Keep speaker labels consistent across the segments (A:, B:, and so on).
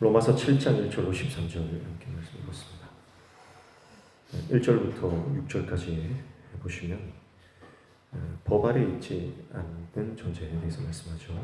A: 로마서 7장 1절로 13절 함께 말씀 읽었습니다. 1절부터 6절까지 보시면 어, 법 아래 있지 않는 존재에 대해서 말씀하죠.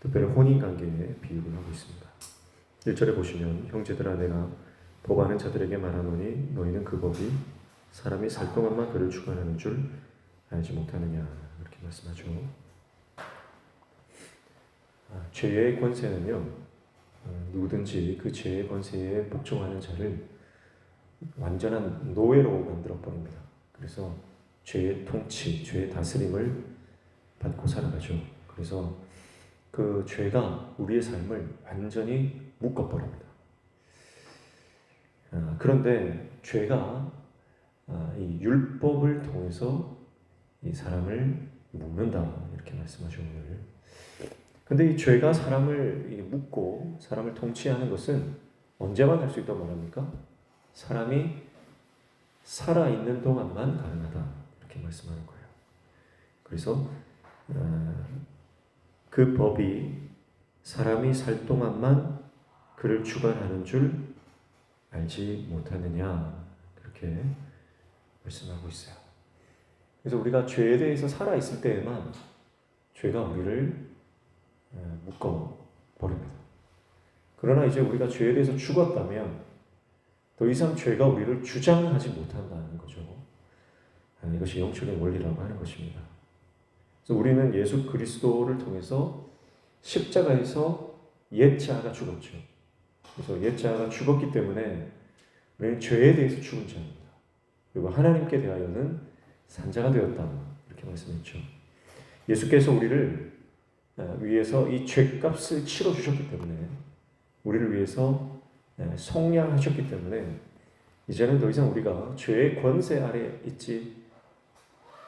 A: 특별히 혼인 관계에 비유를 하고 있습니다. 1절에 보시면 형제들아 내가 법 아는 자들에게 말하노니 너희는 그 법이 사람이 살 동안만 그를 주관하는 줄 알지 못하느냐 이렇게 말씀하죠. 아, 죄의 권세는요 어, 누구든지 그 죄의 권세에 복종하는 자를 완전한 노예로 만들어 버립니다. 그래서 죄의 통치, 죄의 다스림을 받고 살아가죠. 그래서 그 죄가 우리의 삶을 완전히 묶어버립니다. 아, 그런데 죄가 아, 이 율법을 통해서 이 사람을 묶는다 이렇게 말씀하죠 오늘. 근데 이 죄가 사람을 묶고 사람을 통치하는 것은 언제만 할 수 있다고 말합니까? 사람이 살아 있는 동안만 가능하다 이렇게 말씀하는 거예요. 그래서 어, 그 법이 사람이 살 동안만 그를 주관하는 줄 알지 못하느냐 그렇게 말씀하고 있어요. 그래서 우리가 죄에 대해서 살아 있을 때에만 죄가 우리를 어, 묶어 버립니다. 그러나 이제 우리가 죄에 대해서 죽었다면 더 이상 죄가 우리를 주장하지 못한다는 거죠. 아, 이것이 영적인 원리라고 하는 것입니다. 그래서 우리는 예수 그리스도를 통해서 십자가에서 옛 자아가 죽었죠. 그래서 옛 자아가 죽었기 때문에 우리는 죄에 대해서 죽은 자입니다. 그리고 하나님께 대하여는 산자가 되었다. 이렇게 말씀했죠. 예수께서 우리를 아, 위해서 이 죄값을 치러 주셨기 때문에 우리를 위해서 아, 속량하셨기 때문에 이제는 더 이상 우리가 죄의 권세 아래 있지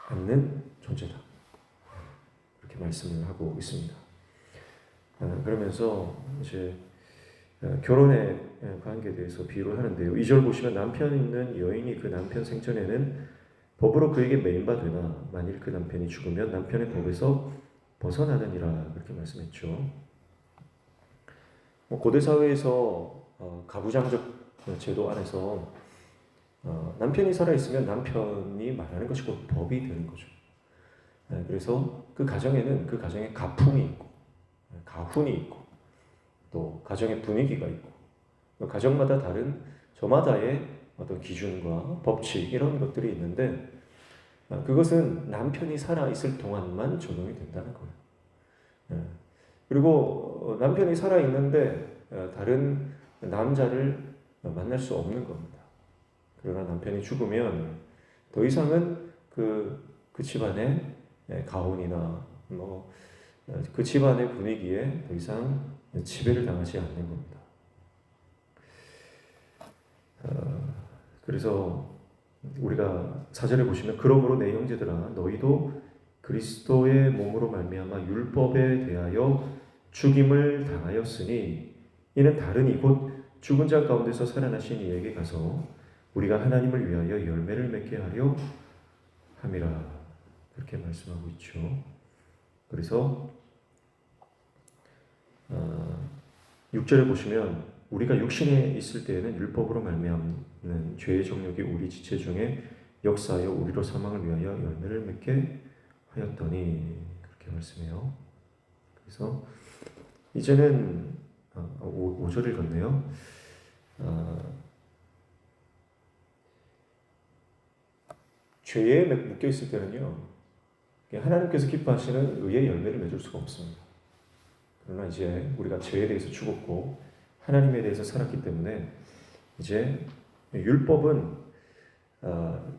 A: 않는 존재다. 이렇게 말씀을 하고 있습니다. 아, 그러면서 이제 아, 결혼의 관계에 대해서 비유를 하는데요. 2절 보시면 남편 있는 여인이 그 남편 생전에는 법으로 그에게 매인바 되나 만일 그 남편이 죽으면 남편의 법에서 벗어나느니라 그렇게 말씀했죠. 뭐 고대 사회에서 어, 가부장적 제도 안에서 어, 남편이 살아 있으면 남편이 말하는 것이 곧 법이 되는 거죠. 네, 그래서 그 가정에는 그 가정에 가풍이 있고 네, 가훈이 있고 또 가정의 분위기가 있고 또 가정마다 다른 저마다의 어떤 기준과 법칙 이런 것들이 있는데 아, 그것은 남편이 살아 있을 동안만 적용이 된다는 거예요. 예. 그리고 어, 남편이 살아 있는데 어, 다른 남자를 만날 수 없는 겁니다. 그러나 남편이 죽으면 더 이상은 그, 그 집안의 예, 가훈이나 뭐 그 집안의 분위기에 더 이상 지배를 당하지 않는 겁니다. 어, 그래서 우리가 사절에 보시면 그러므로 내 형제들아 너희도 그리스도의 몸으로 말미암아 율법에 대하여 죽임을 당하였으니 이는 다른 이곧 죽은 자 가운데서 살아나신 이에게 가서 우리가 하나님을 위하여 열매를 맺게 하려 함이라 그렇게 말씀하고 있죠. 그래서 어, 6절에 보시면 우리가 육신에 있을 때에는 율법으로 말미암는 죄의 정력이 우리 지체 중에 역사하여 우리로 사망을 위하여 열매를 맺게 하였더니 그렇게 말씀해요. 그래서 이제는 어, 5, 절 읽었네요. 어, 죄에 묶여 있을 때는요, 하나님께서 기뻐하시는 의의 열매를 맺을 수가 없습니다. 그러나 이제 우리가 죄에 대해서 죽었고 하나님에 대해서 살았기 때문에 이제 율법은 어,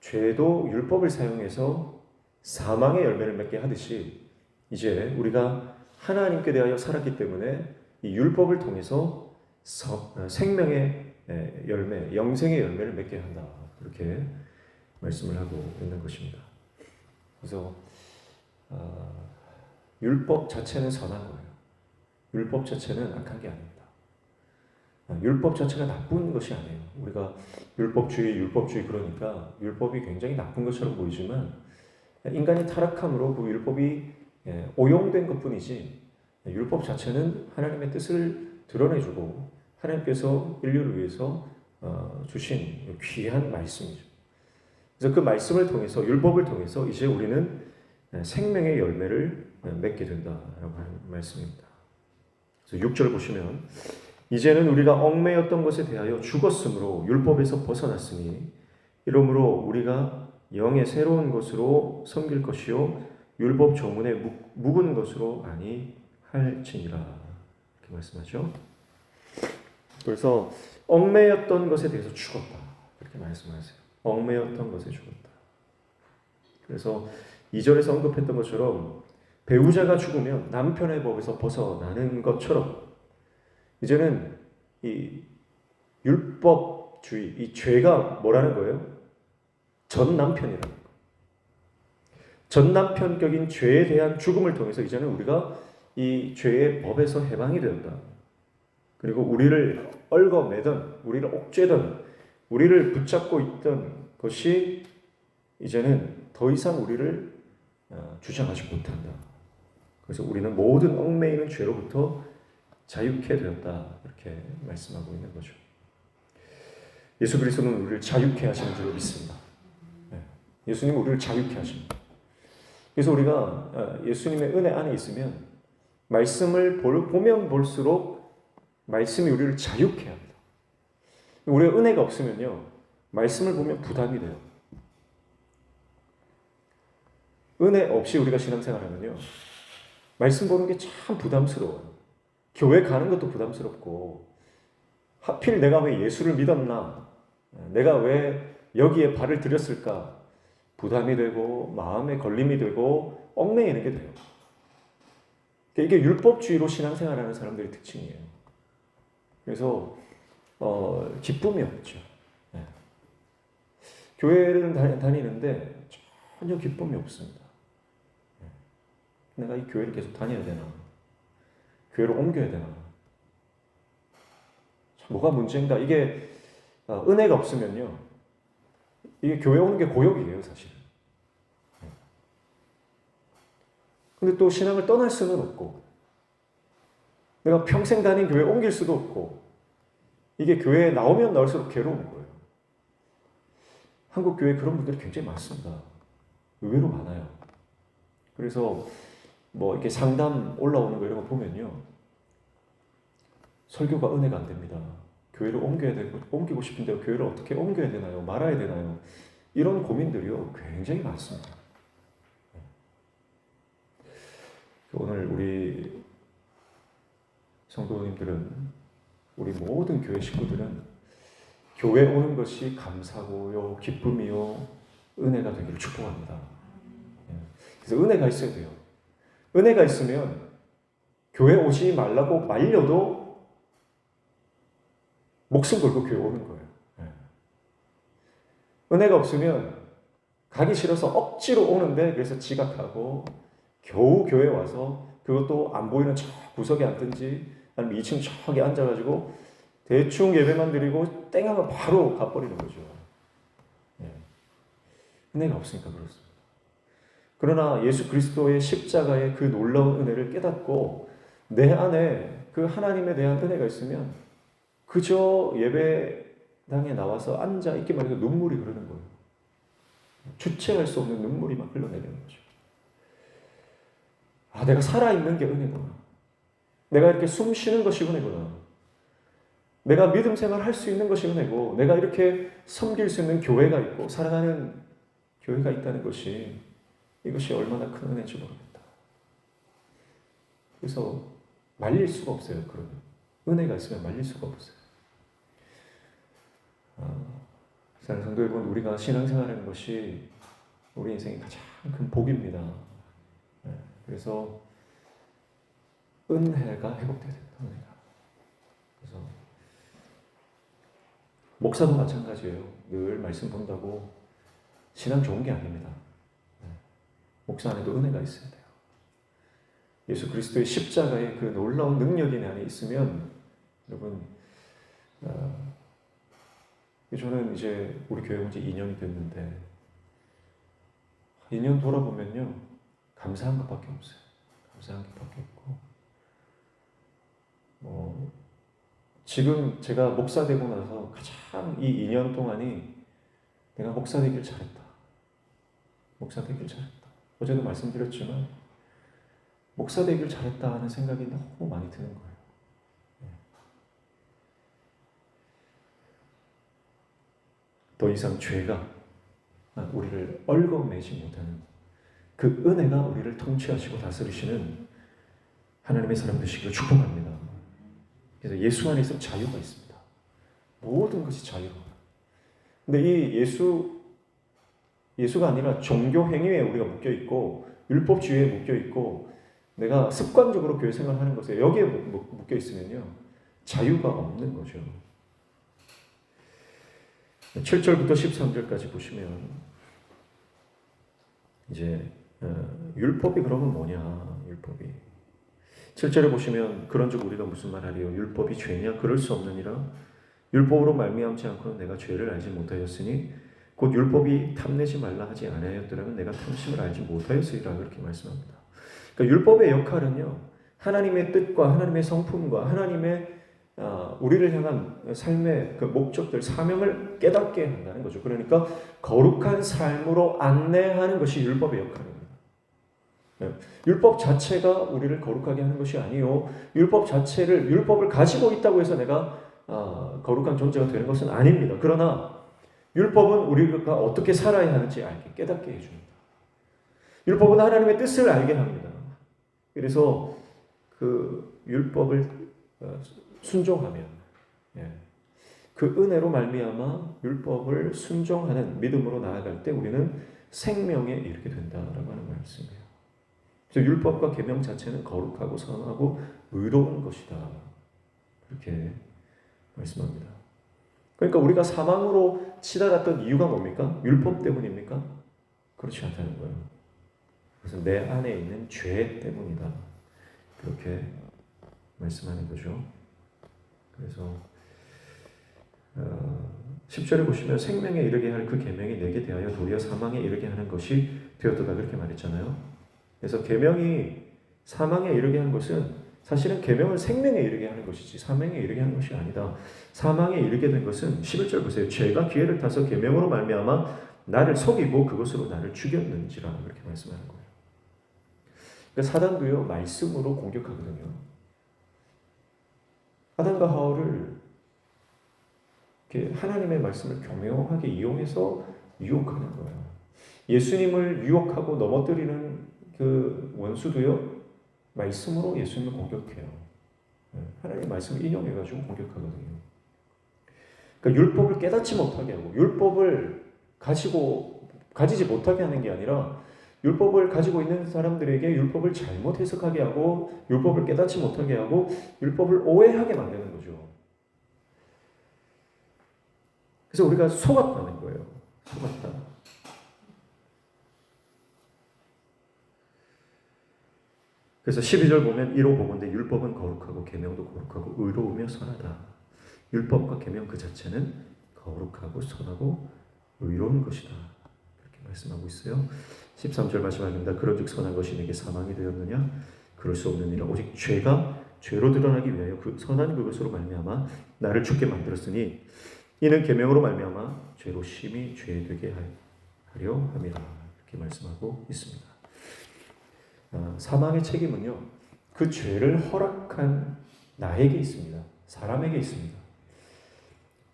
A: 죄도 율법을 사용해서 사망의 열매를 맺게 하듯이 이제 우리가 하나님께 대하여 살았기 때문에 이 율법을 통해서 서, 어, 생명의 열매, 영생의 열매를 맺게 한다. 그렇게 말씀을 하고 있는 것입니다. 그래서 어, 율법 자체는 선한 거예요. 율법 자체는 악한 게 아닙니다. 아, 율법 자체가 나쁜 것이 아니에요. 우리가 율법주의, 율법주의 그러니까 율법이 굉장히 나쁜 것처럼 보이지만 인간이 타락함으로 그 율법이 예, 오용된 것 뿐이지 율법 자체는 하나님의 뜻을 드러내주고 하나님께서 인류를 위해서 어, 주신 귀한 말씀이죠. 그래서 그 말씀을 통해서 율법을 통해서 이제 우리는 생명의 열매를 맺게 된다라고 하는 말씀입니다. 그래서 6절 보시면 이제는 우리가 얽매였던 것에 대하여 죽었으므로 율법에서 벗어났으니 이러므로 우리가 영의 새로운 것으로 섬길 것이요 율법 조문에 묵은 것으로 아니 할지니라 이렇게 말씀하죠. 그래서 얽매였던 것에 대해서 죽었다 이렇게 말씀하세요. 얽매였던 것에 죽었다. 그래서 2절에서 언급했던 것처럼 배우자가 죽으면 남편의 법에서 벗어나는 것처럼 이제는 이 율법주의, 이 죄가 뭐라는 거예요? 전 남편이라는 거. 전 남편격인 죄에 대한 죽음을 통해서 이제는 우리가 이 죄의 법에서 해방이 되었다. 그리고 우리를 얽어매던, 우리를 옥죄던, 우리를 붙잡고 있던 것이 이제는 더 이상 우리를 어, 주장하지 못한다. 그래서 우리는 모든 얽매이는 죄로부터 자유케 되었다. 이렇게 말씀하고 있는 거죠. 예수 그리스도는 우리를 자유케 하시는 줄 믿습니다. 네. 예수님 우리를 자유케 하십니다. 그래서 우리가 어, 예수님의 은혜 안에 있으면 말씀을 보면 볼수록 말씀이 우리를 자유케 합니다. 우리가 은혜가 없으면요, 말씀을 보면 부담이 돼요. 은혜 없이 우리가 신앙생활하면요, 말씀 보는 게 참 부담스러워요. 교회 가는 것도 부담스럽고, 하필 내가 왜 예수를 믿었나? 내가 왜 여기에 발을 들였을까? 부담이 되고, 마음에 걸림이 되고, 얽매이는 게 돼요. 이게 율법주의로 신앙생활하는 사람들의 특징이에요. 그래서, 어, 기쁨이 없죠. 네. 교회를 다니는데 전혀 기쁨이 없습니다. 내가 이 교회를 계속 다녀야 되나? 교회를 옮겨야 되나? 뭐가 문제인가? 이게 어, 은혜가 없으면요. 이게 교회 오는 게 고역이에요, 사실. 근데 또 신앙을 떠날 수는 없고, 내가 평생 다닌 교회 옮길 수도 없고, 이게 교회에 나오면 나올수록 괴로운 거예요. 한국 교회 그런 분들이 굉장히 많습니다. 의외로 많아요. 그래서 뭐 이렇게 상담 올라오는 거 이런 거 보면요. 설교가 은혜가 안 됩니다. 교회를 옮겨야 되고, 옮기고 싶은데 교회를 어떻게 옮겨야 되나요? 말아야 되나요? 이런 고민들이요. 굉장히 많습니다. 오늘 우리 성도님들은, 우리 모든 교회 식구들은 교회 오는 것이 감사고요, 기쁨이요, 은혜가 되기를 축복합니다. 예. 그래서 은혜가 있어야 돼요. 은혜가 있으면 교회 오지 말라고 말려도 목숨 걸고 교회 오는 거예요. 네. 은혜가 없으면 가기 싫어서 억지로 오는데 그래서 지각하고 겨우 교회 와서 그것도 안 보이는 저 구석에 앉든지 아니면 2층 저기 앉아가지고 대충 예배만 드리고 땡하면 바로 가버리는 거죠. 네. 은혜가 없으니까 그렇습니다. 그러나 예수 그리스도의 십자가의 그 놀라운 은혜를 깨닫고 내 안에 그 하나님에 대한 은혜가 있으면 그저 예배당에 나와서 앉아 있기만 해도 눈물이 흐르는 거예요. 주체할 수 없는 눈물이 막 흘러내리는 거죠. 아, 내가 살아있는 게 은혜구나. 내가 이렇게 숨 쉬는 것이 은혜구나. 내가 믿음 생활 할 수 있는 것이 은혜고, 내가 이렇게 섬길 수 있는 교회가 있고, 사랑하는 교회가 있다는 것이 이것이 얼마나 큰 은혜인지 모릅니다. 그래서 말릴 수가 없어요. 그러면 은혜가 있으면 말릴 수가 없어요. 어, 성도 여러분, 우리가 신앙생활하는 것이 우리 인생의 가장 큰 복입니다. 네, 그래서 은혜가 회복돼야 된다. 은혜가. 그래서 목사도 마찬가지예요. 늘 말씀 본다고 신앙 좋은 게 아닙니다. 목사 안에도 은혜가 있어야 돼요. 예수 그리스도의 십자가의 그 놀라운 능력이 내 안에 있으면 여러분 어, 저는 이제 우리 교회 온 지 2년이 됐는데 2년 돌아보면요 감사한 것밖에 없어요. 감사한 것밖에 없고 지금 제가 목사 되고 나서 가장 이 2년 동안이 내가 목사 되길 잘했다. 목사 되길 잘했다. 어제도 말씀드렸지만 목사 되길 잘했다 하는 생각이 너무 많이 드는 거예요. 예. 더 이상 죄가 우리를 얽어매지 못하는 그 은혜가 우리를 통치하시고 다스리시는 하나님의 사람 되시기를 축복합니다. 그래서 예수 안에 있으면 자유가 있습니다. 모든 것이 자유로워요. 근데 이 예수 예수가 아니라 종교 행위에 우리가 묶여 있고 율법주의에 묶여 있고 내가 습관적으로 교회 생활하는 것에 여기에 묶여 있으면요 자유가 없는 거죠. 7절부터 13절까지 보시면 이제 어, 율법이 그러면 뭐냐 율법이. 7절에 보시면 그런즉 우리가 무슨 말하리요? 율법이 죄냐? 그럴 수 없느니라. 율법으로 말미암지 않고는 내가 죄를 알지 못하였으니 곧 율법이 탐내지 말라 하지 아니하였더라면 내가 탐심을 알지 못하였으리라 그렇게 말씀합니다. 그러니까 율법의 역할은요 하나님의 뜻과 하나님의 성품과 하나님의 어, 우리를 향한 삶의 그 목적들, 사명을 깨닫게 한다는 거죠. 그러니까 거룩한 삶으로 안내하는 것이 율법의 역할입니다. 네. 율법 자체가 우리를 거룩하게 하는 것이 아니요. 율법 자체를 율법을 가지고 있다고 해서 내가 어, 거룩한 존재가 되는 것은 아닙니다. 그러나 율법은 우리가 어떻게 살아야 하는지 알게 깨닫게 해줍니다. 율법은 하나님의 뜻을 알게 합니다. 그래서 그 율법을 어, 순종하면 예. 그 은혜로 말미암아 율법을 순종하는 믿음으로 나아갈 때 우리는 생명에 이르게 된다라고 하는 말씀이에요. 그래서 율법과 계명 자체는 거룩하고 선하고 의로운 것이다. 그렇게 말씀합니다. 그러니까 우리가 사망으로 치달았던 이유가 뭡니까? 율법 때문입니까? 그렇지 않다는 거예요. 그래서 내 안에 있는 죄 때문이다. 그렇게 말씀하는 거죠. 그래서 어, 10절에 보시면 생명에 이르게 할 그 계명이 내게 대하여 도리어 사망에 이르게 하는 것이 되었다 그렇게 말했잖아요. 그래서 계명이 사망에 이르게 하는 것은 사실은 계명은 생명에 이르게 하는 것이지 사망에 이르게 하는 것이 아니다. 사망에 이르게 된 것은 11절 보세요. 죄가 기회를 타서 계명으로 말미암아 나를 속이고 그것으로 나를 죽였는지라 그렇게 말씀하는 거예요. 그러니까 사단도요 말씀으로 공격하거든요. 아담과 하와를 하나님의 말씀을 교묘하게 이용해서 유혹하는 거예요. 예수님을 유혹하고 넘어뜨리는 그 원수도요, 말씀으로 예수님을 공격해요. 네, 하나님의 말씀을 인용해가지고 공격하거든요. 그러니까 율법을 깨닫지 못하게 하고, 율법을 가지고, 가지지 못하게 하는 게 아니라, 율법을 가지고 있는 사람들에게 율법을 잘못 해석하게 하고 율법을 깨닫지 못하게 하고 율법을 오해하게 만드는 거죠. 그래서 우리가 속았다는 거예요. 속았다. 그래서 12절 보면 이로 보건대 율법은 거룩하고 계명도 거룩하고 의로우며 선하다. 율법과 계명 그 자체는 거룩하고 선하고 의로운 것이다. 그렇게 말씀하고 있어요. 13절 말씀하십니다. 그런즉 선한 것이 내게 사망이 되었느냐? 그럴 수 없느니라. 오직 죄가 죄로 드러나기 위하여 그 선한 그것으로 말미암아 나를 죽게 만들었으니 이는 계명으로 말미암아 죄로 심히 죄되게 하려 함이라. 이렇게 말씀하고 있습니다. 아, 사망의 책임은요. 그 죄를 허락한 나에게 있습니다. 사람에게 있습니다.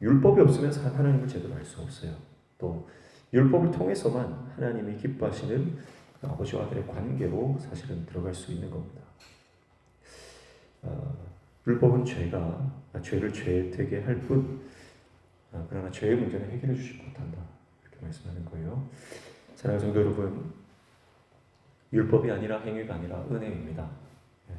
A: 율법이 없으면 하나님을 제대로 알 수 없어요. 또 율법을 통해서만 하나님이 기뻐하시는 아버지와 아들의 관계로 사실은 들어갈 수 있는 겁니다. 어, 율법은 죄가 아, 죄를 죄 되게 할 뿐, 아, 그러나 죄의 문제는 해결해 주지 못한다. 이렇게 말씀하는 거예요. 사랑하는 성도 여러분, 율법이 아니라 행위가 아니라 은혜입니다. 예.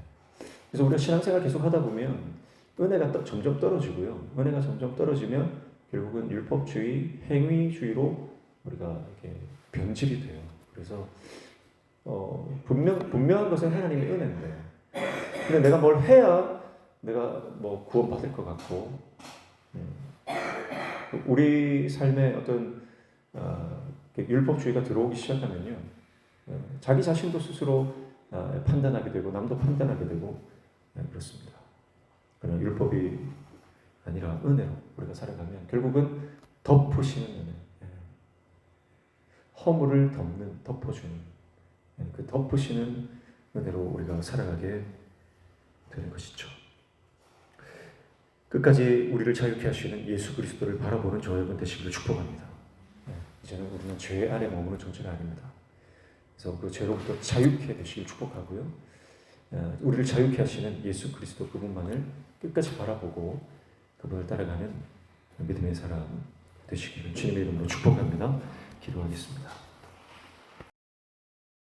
A: 그래서 우리가 신앙생활 계속 하다 보면 은혜가 점점 떨어지고요. 은혜가 점점 떨어지면 결국은 율법주의, 행위주의로 우리가 이렇게 변질이 돼요. 그래서 어, 분명 분명한 것은 하나님의 은혜인데, 근데 내가 뭘 해야 내가 뭐 구원 받을 것 같고, 음, 우리 삶에 어떤 어, 율법주의가 들어오기 시작하면요, 어, 자기 자신도 스스로 어, 판단하게 되고 남도 판단하게 되고 네, 그렇습니다. 그러나 율법이 아니라 은혜로 우리가 살아가면 결국은 덮으시는 은혜, 예. 허물을 덮는 덮어주는 예, 그 덮으시는 은혜로 우리가 살아가게 되는 것이죠. 끝까지 우리를 자유케 하시는 예수 그리스도를 바라보는 저와 여러분 되시기를 축복합니다. 예, 이제는 우리는 죄 아래 머무는 존재가 아닙니다. 그래서 그 죄로부터 자유케 되시길 축복하고요. 어, 우리를 자유케 하시는 예수 그리스도 그분만을 끝까지 바라보고 그분을 따라가는 믿음의 사람 되시기를 주님의 이름으로 축복합니다. 기도하겠습니다.